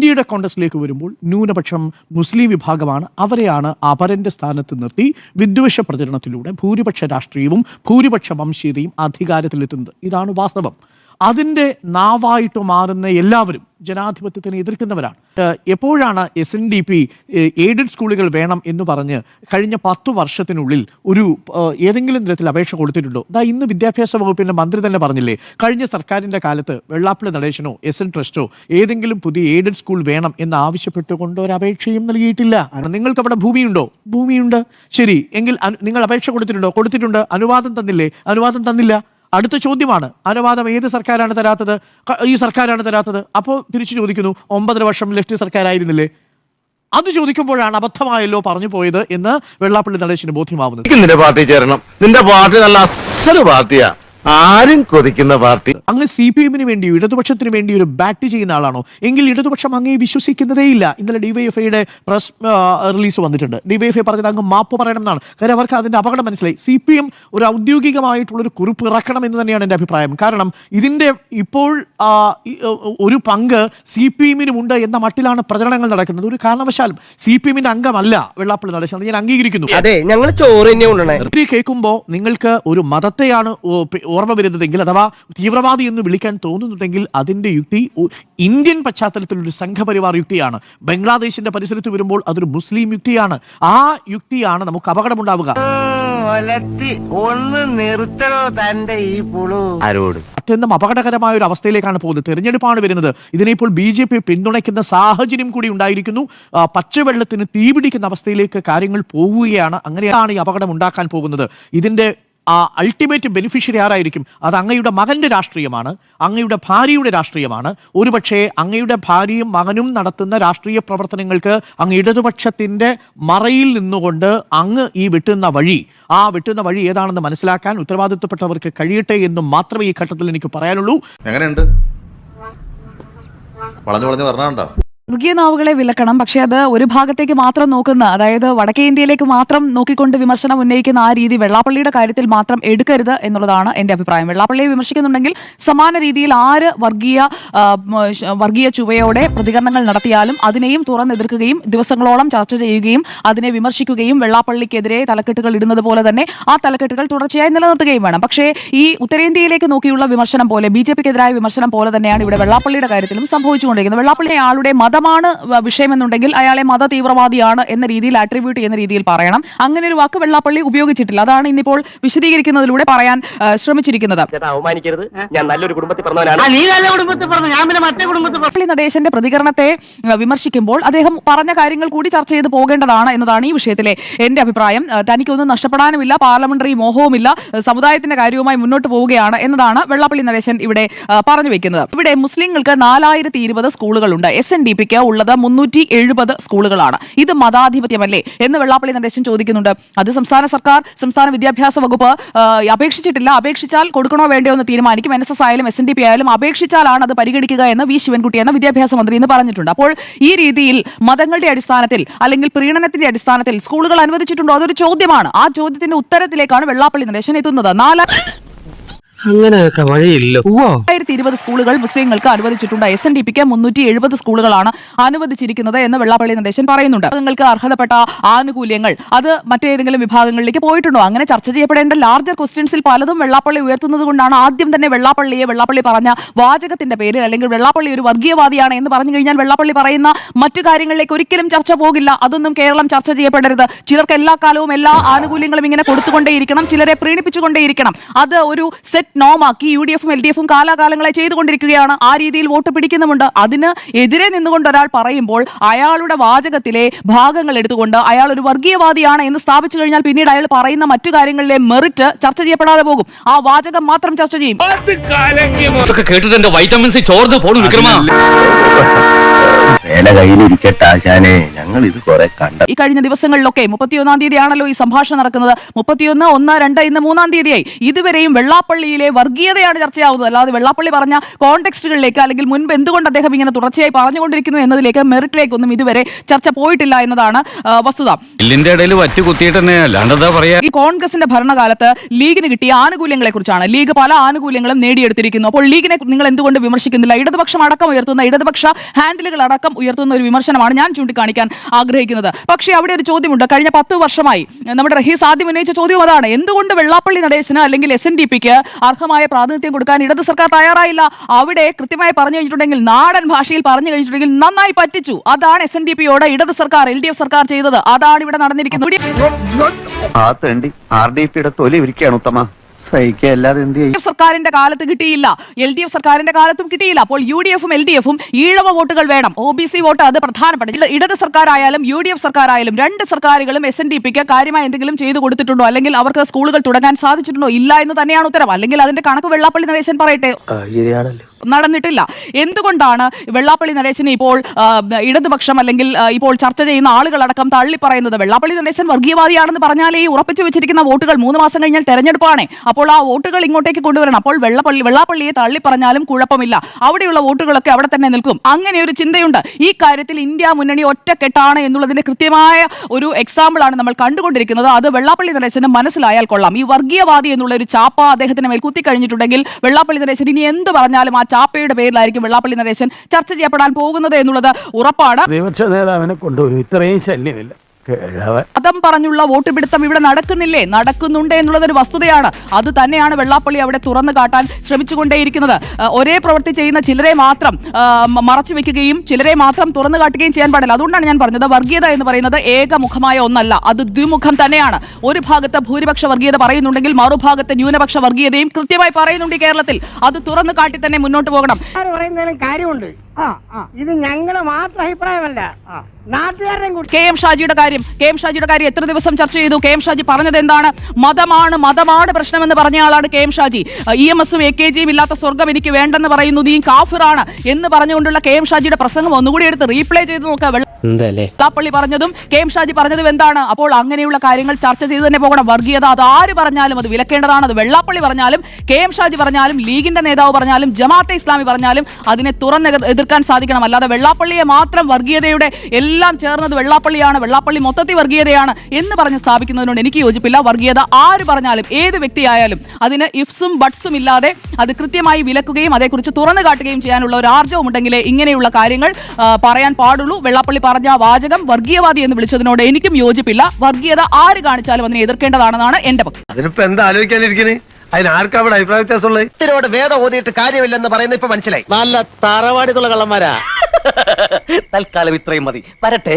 ഇന്ത്യയുടെ കോൺഗ്രസിലേക്ക് വരുമ്പോൾ ന്യൂനപക്ഷം മുസ്ലിം വിഭാഗമാണ്. അവരെയാണ് അപരന്റെ സ്ഥാനത്ത് നിർത്തി വിദ്വേഷ പ്രചരണത്തിലൂടെ ഭൂരിപക്ഷ രാഷ്ട്രീയവും ഭൂരിപക്ഷ വംശീയതയും അധികാരത്തിലെത്തുന്നത്. ഇതാണ് വാസ്തവം. അതിന്റെ നാവായിട്ട് മാറുന്ന എല്ലാവരും ജനാധിപത്യത്തിനെ എതിർക്കുന്നവരാണ്. എപ്പോഴാണ് S N D P aided സ്കൂളുകൾ വേണം എന്ന് പറഞ്ഞ് കഴിഞ്ഞ പത്ത് വർഷത്തിനുള്ളിൽ ഒരു ഏതെങ്കിലും തരത്തിൽ അപേക്ഷ കൊടുത്തിട്ടുണ്ടോ? ദാ ഇന്ന് വിദ്യാഭ്യാസ വകുപ്പിന്റെ മന്ത്രി തന്നെ പറഞ്ഞില്ലേ കഴിഞ്ഞ സർക്കാരിന്റെ കാലത്ത് വെള്ളാപ്പള്ളി നടേശനോ എസ് എൻ ട്രസ്റ്റോ ഏതെങ്കിലും പുതിയ എയ്ഡഡ് സ്കൂൾ വേണം എന്ന് ആവശ്യപ്പെട്ടുകൊണ്ട് ഒരു അപേക്ഷയും നൽകിയിട്ടില്ല. നിങ്ങൾക്ക് അവിടെ ഭൂമിയുണ്ടോ? ഭൂമിയുണ്ട്. ശരി എങ്കിൽ നിങ്ങൾ അപേക്ഷ കൊടുത്തിട്ടുണ്ടോ? കൊടുത്തിട്ടുണ്ട്. അനുവാദം തന്നില്ലേ? അനുവാദം തന്നില്ല. അടുത്ത ചോദ്യമാണ് അനുവാദം ഏത് സർക്കാരാണ് തരാത്തത്? ഈ സർക്കാരാണ് തരാത്തത്. അപ്പോൾ തിരിച്ചു ചോദിക്കുന്നു ഒമ്പതര വർഷം ലെഫ്റ്റ് സർക്കാരായിരുന്നില്ലേ? അത് ചോദിക്കുമ്പോഴാണ് അബദ്ധമായല്ലോ പറഞ്ഞു പോയത് എന്ന് വെള്ളാപ്പള്ളി നടേശന് ബോധ്യമാവുന്നത്. നിന്റെ പാർട്ടി ചേരണം. നിന്റെ പാർട്ടി നല്ല അസൽ പാർട്ടിയാ. ആരും കൊതിക്കുന്ന പാർട്ടി. അങ്ങ് സി പി എമ്മിന് വേണ്ടി ഇടതുപക്ഷത്തിന് വേണ്ടി ഒരു ബാറ്റ് ചെയ്യുന്ന ആളാണോ? എങ്കിൽ ഇടതുപക്ഷം അങ്ങേ വിശ്വസിക്കുന്നതേയില്ല ഇന്നലെ ഡിവൈഎഫ്ഐയുടെ പ്രസ് റിലീസ് വന്നിട്ടുണ്ട്. ഡിവൈഎഫ്ഐ പറഞ്ഞത് അങ്ങ് മാപ്പ് പറയണം എന്നാണ്. കാര്യം അവർക്ക് അതിന്റെ അപകടം മനസ്സിലായി. സി പി എം ഒരു ഔദ്യോഗികമായിട്ടുള്ള ഒരു കുറിപ്പ് ഇറക്കണം എന്ന് തന്നെയാണ് എന്റെ അഭിപ്രായം. കാരണം ഇതിന്റെ ഇപ്പോൾ ഒരു പങ്ക് സി പി എമ്മിനുമുണ്ട് എന്ന മട്ടിലാണ് പ്രചരണങ്ങൾ നടക്കുന്നത്. ഒരു കാരണവശാലും സി പി എമ്മിന്റെ അംഗമല്ല വെള്ളാപ്പള്ളി നടേശൻ. അത് ഞാൻ അംഗീകരിക്കുന്നു. അതെ ഞങ്ങൾ ചോറ് കേൾക്കുമ്പോൾ നിങ്ങൾക്ക് ഒരു മതത്തെയാണ് ഓർമ്മ വരുന്നതെങ്കിൽ അഥവാ തീവ്രവാദി എന്ന് വിളിക്കാൻ തോന്നുന്നുണ്ടെങ്കിൽ അതിന്റെ യുക്തി ഇന്ത്യൻ പശ്ചാത്തലത്തിൽ ഒരു സംഘപരിവാർ യുക്തിയാണ്. ബംഗ്ലാദേശിന്റെ പരിസരത്ത് വരുമ്പോൾ അതൊരു മുസ്ലിം യുക്തിയാണ്. ആ യുക്തിയാണ് നമുക്ക് അപകടമുണ്ടാവുക. ഒലത്തി ഒന്ന് നിർത്തണോ തന്റെ ഈ പുളു? ആരോട്? അത്യന്തം അപകടകരമായ ഒരു അവസ്ഥയിലേക്കാണ് പോകുന്നത്. തെരഞ്ഞെടുപ്പാണ് വരുന്നത്. ഇതിനെ ഇപ്പോൾ ബി ജെ പി പിന്തുണയ്ക്കുന്ന സാഹചര്യം കൂടി ഉണ്ടായിരിക്കുന്നു. പച്ചവെള്ളത്തിന് തീപിടിക്കുന്ന അവസ്ഥയിലേക്ക് കാര്യങ്ങൾ പോവുകയാണ്. അങ്ങനെയാണ് ഈ അപകടം ഉണ്ടാക്കാൻ പോകുന്നത്. ഇതിന്റെ ആ അൾട്ടിമേറ്റ് ബെനിഫിഷ്യറി ആരായിരിക്കും? അത് അങ്ങയുടെ മകന്റെ രാഷ്ട്രീയമാണ് അങ്ങയുടെ ഭാര്യയുടെ രാഷ്ട്രീയമാണ്. ഒരുപക്ഷെ അങ്ങയുടെ ഭാര്യയും മകനും നടത്തുന്ന രാഷ്ട്രീയ പ്രവർത്തനങ്ങൾക്ക് അങ്ങ് ഇടതുപക്ഷത്തിന്റെ മറയിൽ നിന്നുകൊണ്ട് അങ്ങ് ഈ വെട്ടുന്ന വഴി ആ വെട്ടുന്ന വഴി ഏതാണെന്ന് മനസ്സിലാക്കാൻ ഉത്തരവാദിത്വപ്പെട്ടവർക്ക് കഴിയട്ടെ എന്നും മാത്രമേ ഈ ഘട്ടത്തിൽ എനിക്ക് പറയാനുള്ളൂ. എങ്ങനെയുണ്ട്? വളഞ്ഞു വളഞ്ഞു പറഞ്ഞാണ്ടോ വർഗീയ നാവുകളെ വിലക്കണം. പക്ഷേ അത് ഒരു ഭാഗത്തേക്ക് മാത്രം നോക്കുന്ന അതായത് വടക്കേ ഇന്ത്യയിലേക്ക് മാത്രം നോക്കിക്കൊണ്ട് വിമർശനം ഉന്നയിക്കുന്ന ആ രീതി വെള്ളാപ്പള്ളിയുടെ കാര്യത്തിൽ മാത്രം എടുക്കരുത് എന്നുള്ളതാണ് എന്റെ അഭിപ്രായം. വെള്ളാപ്പള്ളിയെ വിമർശിക്കുന്നുണ്ടെങ്കിൽ സമാന രീതിയിൽ ആര് വർഗീയ വർഗീയ ചുവയോടെ പ്രതികരണങ്ങൾ നടത്തിയാലും അതിനെയും തുറന്നെതിർക്കുകയും ദിവസങ്ങളോളം ചർച്ച ചെയ്യുകയും അതിനെ വിമർശിക്കുകയും വെള്ളാപ്പള്ളിക്കെതിരെ തലക്കെട്ടുകൾ ഇടുന്നത് പോലെ തന്നെ ആ തലക്കെട്ടുകൾ തുടർച്ചയായി നിലനിർത്തുകയും വേണം. പക്ഷേ ഈ ഉത്തരേന്ത്യയിലേക്ക് നോക്കിയുള്ള വിമർശനം പോലെ ബി ജെ പിക്കെതിരായ വിമർശനം പോലെ തന്നെയാണ് ഇവിടെ വെള്ളാപ്പള്ളിയുടെ കാര്യത്തിലും സംഭവിച്ചുകൊണ്ടിരിക്കുന്നത്. വെള്ളാപ്പള്ളി അയാളുടെ മതമാണ് വിഷയമെന്നുണ്ടെങ്കിൽ അയാളെ മത തീവ്രവാദിയാണ് എന്ന രീതിയിൽ ആട്രിബ്യൂട്ട് ചെയ്യുന്ന രീതിയിൽ പറയണം. അങ്ങനെ ഒരു വാക്ക് വെള്ളാപ്പള്ളി ഉപയോഗിച്ചിട്ടില്ല. അതാണ് ഇന്നിപ്പോൾ വിശദീകരിക്കുന്നതിലൂടെ പറയാൻ ശ്രമിച്ചിരിക്കുന്നത്. ചേട്ടാ അവമാനിക്കരുത്. ഞാൻ നല്ലൊരു കുടുംബത്തിൽ പറഞ്ഞവനാണ്. നീ നല്ല കുടുംബത്തിൽ പറഞ്ഞു. ഞാൻ പിന്നെ മറ്റേ കുടുംബത്തിൽ വെള്ളാപ്പള്ളി നടേശന്റെ പ്രതികരണത്തെ വിമർശിക്കുമ്പോൾ അദ്ദേഹം പറഞ്ഞ കാര്യങ്ങൾ കൂടി ചർച്ച ചെയ്ത് പോകേണ്ടതാണ് എന്നതാണ് ഈ വിഷയത്തിലെ എന്റെ അഭിപ്രായം. തനിക്കൊന്നും നഷ്ടപ്പെടാനുമില്ല പാർലമെന്ററി മോഹവുമില്ല സമുദായത്തിന്റെ കാര്യവുമായി മുന്നോട്ട് പോവുകയാണ് എന്നതാണ് വെള്ളാപ്പള്ളി നടേശൻ ഇവിടെ പറഞ്ഞു വെക്കുന്നത്. ഇവിടെ മുസ്ലിങ്ങൾക്ക് നാലായിരത്തി ഇരുപത് സ്കൂളുകളുണ്ട്. എസ് എൻ ഡി പിക്ക് ഉള്ളത് മുന്നൂറ്റി എഴുപത് സ്കൂളുകളാണ്. ഇത് മതാധിപത്യമല്ലേ? എന്ന് വെള്ളാപ്പള്ളി നടേശൻ ചോദിക്കുന്നുണ്ട്. അത് സംസ്ഥാന സർക്കാർ സംസ്ഥാന വിദ്യാഭ്യാസ വകുപ്പ് അപേക്ഷിച്ചിട്ടില്ല. അപേക്ഷിച്ചാൽ കൊടുക്കണോ വേണ്ടയോ എന്ന് തീരുമാനിക്കും. എൻ എസ് എസ് ആയാലും എസ് എൻ ഡി പി ആയാലും അപേക്ഷിച്ചാലാണ് അത് പരിഗണിക്കുക എന്ന് വി ശിവൻകുട്ടി എന്ന വിദ്യാഭ്യാസ മന്ത്രി എന്ന് പറഞ്ഞിട്ടുണ്ട്. അപ്പോൾ ഈ രീതിയിൽ മതങ്ങളുടെ അടിസ്ഥാനത്തിൽ അല്ലെങ്കിൽ പ്രീണനത്തിന്റെ അടിസ്ഥാനത്തിൽ സ്കൂളുകൾ അനുവദിച്ചിട്ടുണ്ടോ? അതൊരു ചോദ്യമാണ്. ആ ചോദ്യത്തിന്റെ ഉത്തരത്തിലേക്കാണ് വെള്ളാപ്പള്ളി നടേശൻ എത്തുന്നത്. നാല് അങ്ങനെയൊക്കെ വഴിയില്ല. ആയിരത്തി ഇരുപത് സ്കൂളുകൾ മുസ്ലിങ്ങൾക്ക് അനുവദിച്ചിട്ടുണ്ട്. എസ് എൻ ഡി പിക്ക് മുന്നൂറ്റി എഴുപത് സ്കൂളുകളാണ് അനുവദിച്ചിരിക്കുന്നത് എന്ന് വെള്ളാപ്പള്ളി നടേശൻ പറയുന്നുണ്ട്. നിങ്ങൾക്ക് അർഹതപ്പെട്ട ആനുകൂല്യങ്ങൾ അത് മറ്റേതെങ്കിലും വിഭാഗങ്ങളിലേക്ക് പോയിട്ടുണ്ടോ? അങ്ങനെ ചർച്ച ചെയ്യപ്പെടേണ്ട ലാർജർ ക്വസ്റ്റ്യൻസിൽ പലതും വെള്ളാപ്പള്ളി ഉയർത്തുന്നത് കൊണ്ടാണ് ആദ്യം തന്നെ വെള്ളാപ്പള്ളിയെ വെള്ളാപ്പള്ളി പറഞ്ഞ വാചകത്തിന്റെ പേരിൽ അല്ലെങ്കിൽ വെള്ളാപ്പള്ളി ഒരു വർഗീയവാദിയാണ് എന്ന് പറഞ്ഞു കഴിഞ്ഞാൽ വെള്ളാപ്പള്ളി പറയുന്ന മറ്റു കാര്യങ്ങളിലേക്ക് ഒരിക്കലും ചർച്ച പോകില്ല. അതൊന്നും കേരളം ചർച്ച ചെയ്യപ്പെടരുത്. ചിലർക്ക് എല്ലാ കാലവും എല്ലാ ആനുകൂല്യങ്ങളും ഇങ്ങനെ കൊടുത്തുകൊണ്ടേയിരിക്കണം. ചിലരെ പ്രീണിപ്പിച്ചുകൊണ്ടേയിരിക്കണം. അത് ഒരു സെറ്റ് നോമാക്കി യു ഡി എഫും എൽ ഡി എഫും കാലാകാലങ്ങളെ ചെയ്തുകൊണ്ടിരിക്കുകയാണ്. ആ രീതിയിൽ വോട്ട് പിടിക്കുന്നുമുണ്ട്. അതിന് എതിരെ നിന്നുകൊണ്ട് ഒരാൾ പറയുമ്പോൾ അയാളുടെ വാചകത്തിലെ ഭാഗങ്ങൾ എടുത്തുകൊണ്ട് അയാൾ ഒരു വർഗീയവാദിയാണ് എന്ന് സ്ഥാപിച്ചു കഴിഞ്ഞാൽ പിന്നീട് അയാൾ പറയുന്ന മറ്റു കാര്യങ്ങളിലെ മെറിറ്റ് ചർച്ച ചെയ്യപ്പെടാതെ പോകും. ആ വാചകം മാത്രം ചർച്ച ചെയ്യും. കേട്ടിട്ട് എന്റെ വൈറ്റമിൻ സി ചോർന്ന് പോണു വിക്രമാ. വേല കയ്യിലിരിക്കട്ടെ ആശാനെ. ഞങ്ങൾ ഇത് കുറെ കണ്ട ഈ കഴിഞ്ഞ ദിവസങ്ങളിലൊക്കെ മുപ്പത്തിയൊന്നാം തീയതിയാണല്ലോ ഈ സംഭാഷണം നടക്കുന്നത്. മുപ്പത്തിയൊന്ന് ഒന്ന് രണ്ട് ഇന്ന് മൂന്നാം തീയതിയായി. ഇതുവരെയും വെള്ളാപ്പള്ളിയിലെ വർഗീയതയാണ് ചർച്ചയാവുന്നത്. അല്ലാതെ വെള്ളാപ്പള്ളി പറഞ്ഞ കോണ്ടെക്സ്റ്റുകളിലേക്ക് അല്ലെങ്കിൽ മുൻപ് എന്തുകൊണ്ട് അദ്ദേഹം ഇങ്ങനെ തുടർച്ചയായി പറഞ്ഞുകൊണ്ടിരിക്കുന്നു എന്നതിലേക്ക് മെറിറ്റിലേക്കൊന്നും ഇതുവരെ ചർച്ച പോയിട്ടില്ല എന്നതാണ് വസ്തുത. ഇതിന്റെ ഇടയിൽ വറ്റു കുത്തിയിട്ട് ഈ കോൺഗ്രസിന്റെ ഭരണകാലത്ത് ലീഗിന് കിട്ടിയ ആനുകൂല്യങ്ങളെ കുറിച്ചാണ്. ലീഗ് പല ആനുകൂല്യങ്ങളും നേടിയെടുത്തിരിക്കുന്നു. അപ്പോൾ ലീഗിനെ നിങ്ങൾ എന്തുകൊണ്ട് വിമർശിക്കുന്നില്ല? ഇടതുപക്ഷം അടക്കം ഉയർത്തുന്ന ഇടതുപക്ഷ ഹാൻഡിലുകൾ അടക്കം അടക്കം ഉയർത്തുന്ന ഒരു വിമർശനമാണ് ഞാൻ ചൂണ്ടിക്കാണിക്കാൻ ആഗ്രഹിക്കുന്നത്. പക്ഷേ അവിടെ ഒരു ചോദ്യമുണ്ട്. കഴിഞ്ഞ പത്ത് വർഷമായി നമ്മുടെ റഹീസ് ആദ്യം ഉന്നയിച്ച ചോദ്യം അതാണ്. എന്തുകൊണ്ട് വെള്ളാപ്പള്ളി നടേശന് അല്ലെങ്കിൽ എസ് എൻ ഡി പിക്ക് അർഹമായ പ്രാതിനിധ്യം കൊടുക്കാൻ ഇടത് സർക്കാർ തയ്യാറായില്ല? അവിടെ കൃത്യമായി പറഞ്ഞു കഴിഞ്ഞിട്ടുണ്ടെങ്കിൽ നാടൻ ഭാഷയിൽ പറഞ്ഞു കഴിഞ്ഞിട്ടുണ്ടെങ്കിൽ നന്നായി പറ്റിച്ചു. അതാണ് എസ് എൻ ഡി പിയോട് ഇടത് സർക്കാർ എൽ ഡി എഫ് സർക്കാർ ചെയ്തത്. അതാണ് ഇവിടെ നടന്നിരിക്കുന്നത്. ആ തേണ്ടി ആർ ഡി പിയുടെ തൊലി ഉത്തമ. എന്ത് ചെയ്യും? സർക്കാരിന്റെ കാലത്ത് കിട്ടിയില്ല. എൽ ഡി എഫ് സർക്കാരിന്റെ കാലത്തും കിട്ടിയില്ല. അപ്പോൾ യു ഡി എഫും എൽ ഡി എഫും ഈഴവ വോട്ടുകൾ വേണം. ഒ ബി സി വോട്ട് അത് പ്രധാനപ്പെട്ട ഇട- ഇടത് സർക്കാരായാലും യു ഡി എഫ് സർക്കാരായാലും രണ്ട് സർക്കാരുകളും എസ് എൻ ഡി പിക്ക് കാര്യമായി എന്തെങ്കിലും ചെയ്തു കൊടുത്തിട്ടുണ്ടോ? അല്ലെങ്കിൽ അവർക്ക് സ്കൂളുകൾ തുടങ്ങാൻ സാധിച്ചിട്ടുണ്ടോ? ഇല്ല എന്ന് തന്നെയാണ് ഉത്തരം. അല്ലെങ്കിൽ അതിന്റെ കണക്ക് വെള്ളാപ്പള്ളി നരേശൻ പറയട്ടെ. നടന്നിട്ടില്ല. എന്തുകൊണ്ടാണ് വെള്ളാപ്പള്ളി നരേശനെ ഇപ്പോൾ ഇടതുപക്ഷം അല്ലെങ്കിൽ ഇപ്പോൾ ചർച്ച ചെയ്യുന്ന ആളുകളടക്കം തള്ളി പറയുന്നത് വെള്ളാപ്പള്ളി നരേശൻ വർഗീയവാദിയാണെന്ന് പറഞ്ഞാലേ ഈ ഉറപ്പിച്ചു വെച്ചിരിക്കുന്ന വോട്ടുകൾ മൂന്ന് മാസം കഴിഞ്ഞാൽ തെരഞ്ഞെടുപ്പാണ്. അപ്പോൾ ആ വോട്ടുകൾ ഇങ്ങോട്ടേക്ക് കൊണ്ടുവരണം. അപ്പോൾ വെള്ളപ്പള്ളി വെള്ളാപ്പള്ളിയെ തള്ളി പറഞ്ഞാലും കുഴപ്പമില്ല. അവിടെയുള്ള വോട്ടുകളൊക്കെ അവിടെ തന്നെ നിൽക്കും. അങ്ങനെ ഒരു ചിന്തയുണ്ട്. ഈ കാര്യത്തിൽ ഇന്ത്യ മുന്നണി ഒറ്റക്കെട്ടാണ് എന്നുള്ളതിന്റെ കൃത്യമായ ഒരു എക്സാമ്പിൾ ആണ് നമ്മൾ കണ്ടുകൊണ്ടിരിക്കുന്നത്. അത് വെള്ളാപ്പള്ളി നരേശന് മനസ്സിലായാൽ കൊള്ളാം. ഈ വർഗീയവാദി എന്നുള്ള ഒരു ചാപ്പ അദ്ദേഹത്തിന് മേൽ കുത്തിക്കഴിഞ്ഞിട്ടുണ്ടെങ്കിൽ വെള്ളാപ്പള്ളി നരേശൻ ഇനി എന്ത് പറഞ്ഞാലും ആ ചാപ്പയുടെ പേരിലായിരിക്കും വെള്ളാപ്പള്ളി നരേശൻ ചർച്ച ചെയ്യപ്പെടാൻ പോകുന്നത് എന്നുള്ളത് ഉറപ്പാണ്. പ്രതിപക്ഷ നേതാവിനെ കൊണ്ടുപോയി ഇത്രയും ശല്യമില്ല. മതം പറഞ്ഞുള്ള വോട്ട് പിടുത്തം ഇവിടെ നടക്കുന്നില്ലേ? നടക്കുന്നുണ്ട് എന്നുള്ളതൊരു വസ്തുതയാണ്. അത് തന്നെയാണ് വെള്ളാപ്പള്ളി അവിടെ തുറന്നു കാട്ടാൻ ശ്രമിച്ചുകൊണ്ടേയിരിക്കുന്നത്. ഒരേ പ്രവൃത്തി ചെയ്യുന്ന ചിലരെ മാത്രം മറച്ചു വെക്കുകയും ചിലരെ മാത്രം തുറന്നു കാട്ടുകയും ചെയ്യാൻ പാടില്ല. അതുകൊണ്ടാണ് ഞാൻ പറഞ്ഞത് വർഗീയത എന്ന് പറയുന്നത് ഏകമുഖമായ ഒന്നല്ല. അത് ദ്വിമുഖം തന്നെയാണ്. ഒരു ഭാഗത്ത് ഭൂരിപക്ഷ വർഗീയത പറയുന്നുണ്ടെങ്കിൽ മറുഭാഗത്ത് ന്യൂനപക്ഷ വർഗീയതയും കൃത്യമായി പറയുന്നുണ്ട് കേരളത്തിൽ. അത് തുറന്നു കാട്ടി തന്നെ മുന്നോട്ട് പോകണം. കാര്യമുണ്ട്. ഇത് ഞങ്ങൾ മാത്രം അഭിപ്രായമല്ല. നാട്ടുകാരുടെയും കെ എം ഷാജിയുടെ കാര്യം കെ എം ഷാജിയുടെ കാര്യം എത്ര ദിവസം ചർച്ച ചെയ്തു? കെ എം ഷാജി പറഞ്ഞത് എന്താണ്? മതമാണ് മതമാണ് പ്രശ്നമെന്ന് പറഞ്ഞ ആളാണ് K M Shaji. E M എസും എ കെ ജിയും ഇല്ലാത്ത സ്വർഗം എനിക്ക് വേണ്ടെന്ന് പറയുന്നു നീ കാഫിറാണ് എന്ന് പറഞ്ഞുകൊണ്ടുള്ള കെ എം ഷാജിയുടെ പ്രസംഗം ഒന്നുകൂടി എടുത്ത് റീപ്ലേ ചെയ്ത് നോക്കുക വെള്ളാപ്പള്ളി പറഞ്ഞതും കെ എം ഷാജി പറഞ്ഞതും എന്താണ്? അപ്പോൾ അങ്ങനെയുള്ള കാര്യങ്ങൾ ചർച്ച ചെയ്ത് തന്നെ പോകണം. വർഗീയത അത് ആര് പറഞ്ഞാലും അത് വിലക്കേണ്ടതാണ്. അത് വെള്ളാപ്പള്ളി പറഞ്ഞാലും കെ എം ഷാജി പറഞ്ഞാലും ലീഗിന്റെ നേതാവ് പറഞ്ഞാലും ജമാഅത്തെ ഇസ്ലാമി പറഞ്ഞാലും അതിനെ തുറന്ന് എതിർക്കാൻ സാധിക്കണം. അല്ലാതെ വെള്ളാപ്പള്ളിയെ മാത്രം വർഗീയതയുടെ എല്ലാം ചേർന്നത് വെള്ളാപ്പള്ളിയാണ്. വെള്ളാപ്പള്ളി മൊത്തത്തിൽ വർഗീയതയാണ് എന്ന് പറഞ്ഞ് സ്ഥാപിക്കുന്നതിനോട് എനിക്ക് യോജിപ്പില്ല. വർഗീയത ആര് പറഞ്ഞാലും ഏത് വ്യക്തിയായാലും അതിന് ഇഫ്സും ബട്സും ഇല്ലാതെ അത് കൃത്യമായി വിലക്കുകയും അതേക്കുറിച്ച് തുറന്നു കാട്ടുകയും ചെയ്യാനുള്ള ഒരു ആർജവം ഉണ്ടെങ്കിലേ ഇങ്ങനെയുള്ള കാര്യങ്ങൾ പറയാൻ പാടുള്ളൂ. വെള്ളാപ്പള്ളി പറഞ്ഞ വാചകം വർഗീയവാദി എന്ന് വിളിച്ചതിനോട് എനിക്കും യോജിപ്പില്ല. വർഗീയത ആര് കാണിച്ചാലും അതിനെ എതിർക്കേണ്ടതാണെന്നാണ് എന്റെ പക്ഷം അതിനിപ്പോ എന്താ ആലോചിക്കാനിരിക്കണേ? അതിന് ആർക്കാ അവിടെ അഭിപ്രായ വ്യത്യാസമുള്ളത്? ഇത്തിനോട് വേദം ഓതിയിട്ട് കാര്യമില്ലെന്ന് പറയുന്ന ഇപ്പൊ മനസ്സിലായി. നല്ല തറവാടിത്തുള്ള കള്ളന്മാരാ. തൽക്കാലം ഇത്രയും മതി. വരട്ടെ.